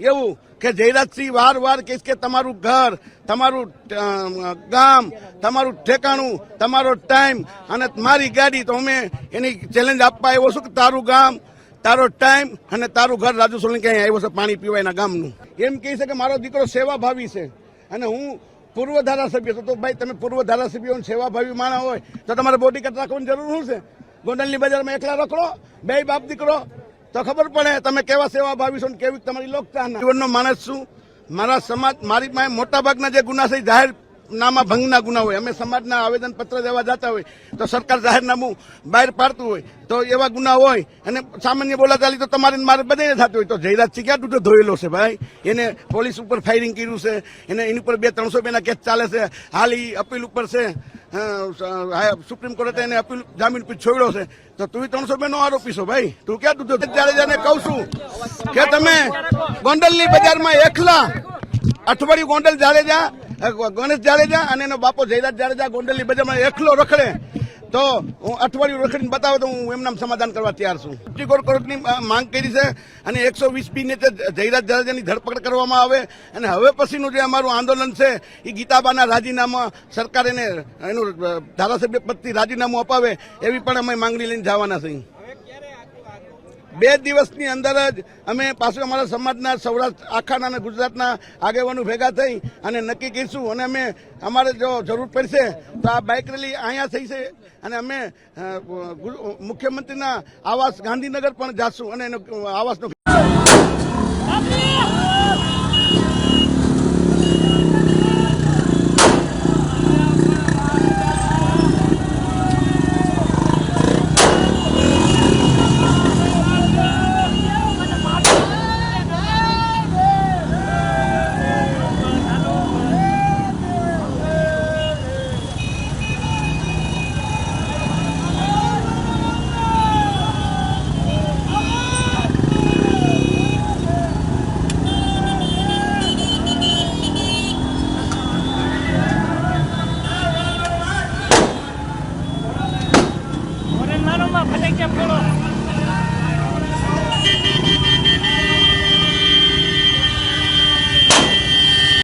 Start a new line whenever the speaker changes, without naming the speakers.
એવું કે જયરાજસિંહ વાર વાર કહીશ કે તમારું ઘર, તમારું ગામ, તમારું ઠેકાણું, તમારો ટાઈમ અને મારી ગાડી તો અમે એની ચેલેન્જ આપવા આવ્યો છું કે તારું ગામ, તારો ટાઈમ અને તારું ઘર રાજુ સોલંકી અહીંયા આવ્યો છે પાણી પીવા એના ગામનું. એમ કહે છે કે મારો દીકરો સેવાભાવી છે. અને હું પૂર્વ ધારાસભ્ય તો ભાઈ તમે પૂર્વ ધારાસભ્યો સેવાભાવી માણા હોય તો તમારે બોડી કાર્ડ રાખવાની જરૂર શું છે? ગોંડલની બજારમાં એકલા રખડો, બે બાપ દીકરો તો ખબર પડે તમે કેવા સેવાભાવી છો ને કેવી તમારી લોકતા જીવનનો માણસ છું. મારા સમાજ, મારી પાસે મોટા ભાગના જે ગુના છે જાહેર નામાં ભંગના ગુના હોય. અમે સમાજના આવેદન પત્ર દેવા જતા હોય, તો સરકાર જાહેરનામું બહાર પાડતું હોય, તો એવા ગુના હોય, અને સામાન્ય બોલાચાલી તો તમારે મારે બધાને થતું હોય. તો જયરાજસિંહ ક્યાં તૂટો ધોયેલો છે ભાઈ? એને પોલીસ ઉપર ફાયરિંગ કર્યું છે, એને એની ઉપર બે ત્રણસો બેના કેસ ચાલે છે. હાલ એ અપીલ ઉપર છે. સુપ્રીમ કોર્ટે એને અપીલ, જામીન છોડ્યો છે. તો તું ત્રણસો બેનો આરોપી છો ભાઈ. તું ક્યાં તૂટો જાડેજાને કહું છું કે તમે ગોંડલની બજારમાં એકલા અઠવાડિયું ગોંડલ જાડેજા ગણેશ જાડેજા અને એનો બાપો જયરાજ જાડેજા ગોંડલની બજારમાં એકલો રખડે. તો હું અઠવાડિયું રખડીને બતાવો તો હું એમના સમાધાન કરવા તૈયાર છું. કોર્ટ કોર્ટની માંગ કરી છે અને એકસો વીસ બી તે જયરાજ જાડેજાની ધરપકડ કરવામાં આવે અને હવે પછીનું જે અમારું આંદોલન છે એ ગીતાબાના રાજીનામા સરકાર એને, એનું ધારાસભ્ય પદથી રાજીનામું અપાવે એવી પણ અમે માંગણી લઈને જવાના છીએ. બે દિવસની અંદર જ અમે પાછું અમારા સમાજના સૌરાષ્ટ્ર, આખાના અને ગુજરાતના આગેવાનો ભેગા થઈ અને નક્કી કરીશું અને અમે અમારે જો જરૂર પડશે તો આ બાઇક રેલી અહીંયા થઈ છે અને અમે મુખ્યમંત્રીના આવાસ ગાંધીનગર પણ જાશું અને એનો આવાસનો
我得叫住他。